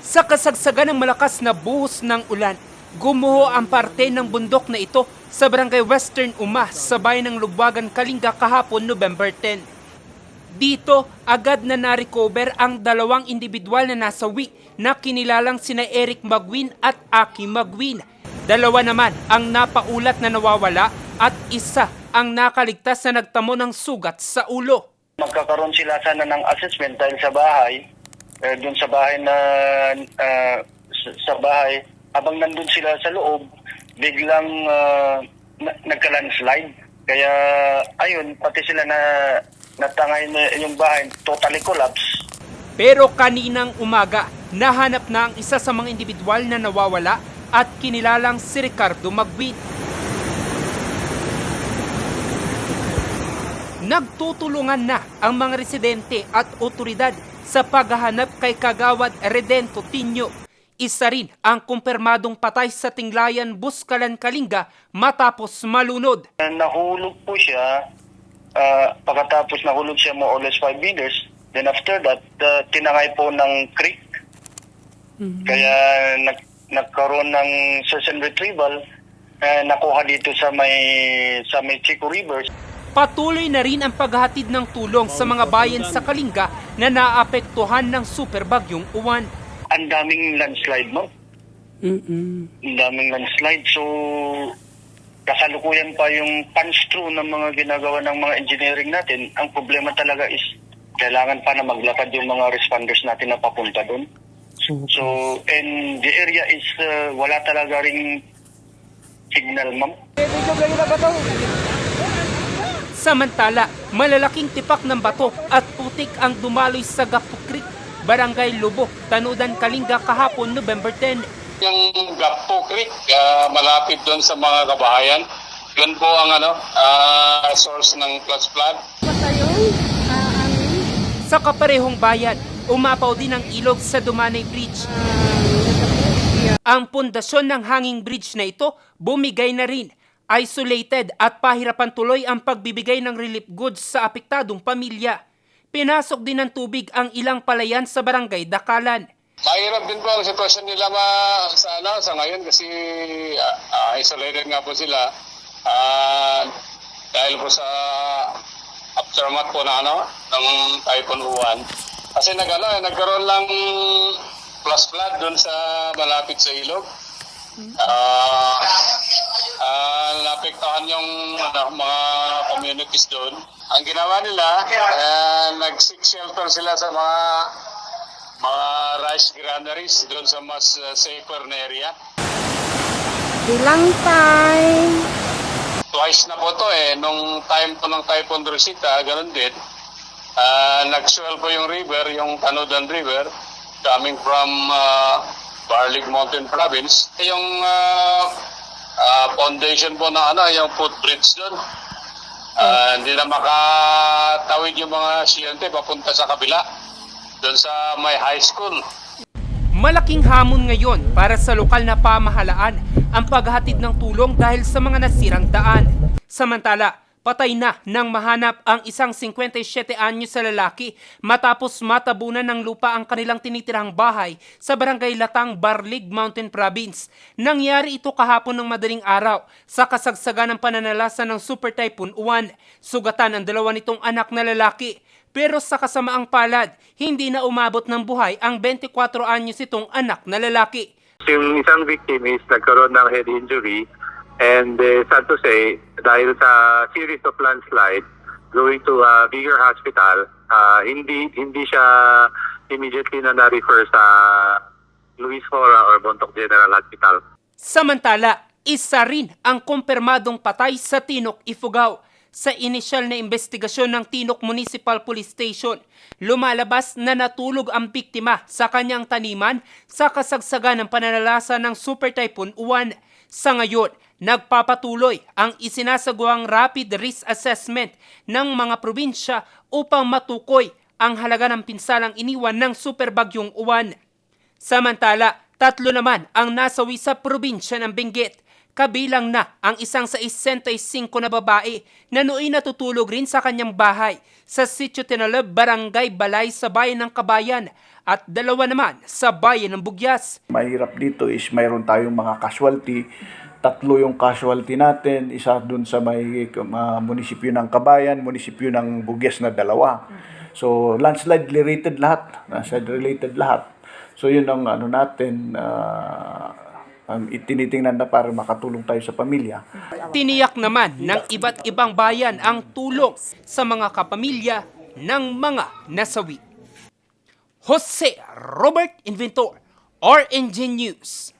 Sa kasagsagan ng malakas na buhos ng ulan, gumuho ang parte ng bundok na ito sa barangay Western Uma sa bayan ng Lugwagan, Kalinga kahapon November 10. Dito, agad na na-recover ang dalawang individual na nasawi na kinilalang sina Eric Magwin at Aki Magwin. Dalawa naman ang napaulat na nawawala at isa ang nakaligtas na nagtamo ng sugat sa ulo. magkakaroon sila sana ng assessment dahil sa bahay, eh, dun sa bahay na, ah, sa, bahay, habang nandun sila sa loob, biglang na, nagka-landslide. Kaya, ayun, pati sila na natangay na yung bahay, totally collapse. Pero kaninang umaga, nahanap na ang isa sa mga individual na nawawala at kinilalang si Ricardo Magwin. Nagtutulungan na ang mga residente at otoridad sa paghahanap kay Kagawad Redento Tinyo. Isa rin ang kumpirmadong patay sa Tinglayan, Buskalan, Kalinga matapos malunod. Nahulog po siya, ah, pagkatapos nahulog siya more or less 5 meters, then after that, ah, tinangay po ng creek. Kaya nag, nagkaroon ng search and retrieval, eh, nakuha dito sa may sa may Chico River. Patuloy na rin ang paghahatid ng tulong sa mga bayan sa Kalinga na naapektuhan ng super bagyong uwan. Ang daming landslide, no? Ang daming landslide. So, kasalukuyan pa yung punch through ng mga ginagawa ng mga engineering natin. Ang problema talaga is kailangan pa na maglakad yung mga responders natin na papunta doon. So, and the area is uh, wala talaga ring signal, ma'am. Samantala, malalaking tipak ng bato at putik ang dumaloy sa Gapu Creek, Barangay Lubo, Tanudan, Kalinga kahapon November 10. Yung Gapo Creek, ah, malapit doon sa mga kabahayan. Yun po ang ano, ah, source ng flash flood. Sa kaparehong bayan, umapaw din ang ilog sa Dumanay Bridge. Ang pundasyon ng hanging bridge na ito bumigay na rin. Isolated at pahirapan tuloy ang pagbibigay ng relief goods sa apektadong pamilya. Pinasok din ng tubig ang ilang palayan sa barangay Dakalan. Mahirap din po ang sitwasyon nila ma, sa, ano, sa ngayon kasi ah, ah, isolated nga po sila. Ah, dahil po sa aftermath po na ano, ng Typhoon Uwan. Kasi nag, ano, nagkaroon lang plus flood doon sa malapit sa ilog. Ah, ah, naapektuhan yung ano, mga communities doon. Ang ginawa nila, eh, nag-seek shelter sila sa mga mga rice granaries doon sa mas uh, safer na area. Bilang time. Twice na po to eh, nung time po ng Typhoon Rosita, ganun din. Ah, nag-swell po yung river, yung Tanudan River, coming from uh, Barlig Mountain Province. Yung ah, ah, foundation po na ano, yung footbridge doon. Ah, hindi na makatawid yung mga siyente papunta sa kabila, doon sa may high school. Malaking hamon ngayon para sa lokal na pamahalaan ang paghatid ng tulong dahil sa mga nasirang daan. Samantala, patay na nang mahanap ang isang 57 anyo sa lalaki matapos matabunan ng lupa ang kanilang tinitirang bahay sa barangay Latang, Barlig, Mountain Province. Nangyari ito kahapon ng madaling araw sa kasagsagan ng pananalasa ng Super Typhoon Uwan. Sugatan ang dalawa nitong anak na lalaki. Pero sa kasamaang palad, hindi na umabot ng buhay ang 24 anyos itong anak na lalaki. Yung isang victim is nagkaroon ng head injury and uh, sad to say, dahil sa series of landslide going to a bigger hospital, ah, hindi hindi siya immediately na na-refer sa Luis Fora or Bontoc General Hospital. Samantala, isa rin ang kumpirmadong patay sa Tinok, Ifugao. Sa inisyal na investigasyon ng Tinok Municipal Police Station, lumalabas na natulog ang biktima sa kanyang taniman sa kasagsagan ng pananalasa ng Super Typhoon Uwan. Sa ngayon, nagpapatuloy ang isinasagawang rapid risk assessment ng mga probinsya upang matukoy ang halaga ng pinsalang iniwan ng super bagyong uwan. Samantala, tatlo naman ang nasawi sa probinsya ng Benguet. Kabilang na ang isang sa 65 na babae na nooy natutulog rin sa kanyang bahay sa Sitio Tinalab, Barangay Balay sa bayan ng Kabayan at dalawa naman sa bayan ng Bugyas. mahirap dito is mayroon tayong mga casualty. Tatlo yung casualty natin, isa dun sa may uh, munisipyo ng Kabayan, munisipyo ng Bugyas na dalawa. So landslide related lahat, landslide related lahat. So yun ang ano natin, uh, um, itinitingnan na para makatulong tayo sa pamilya. Tiniyak naman ng iba't ibang bayan ang tulong sa mga kapamilya ng mga nasawi. Jose Robert Inventor, RNG News.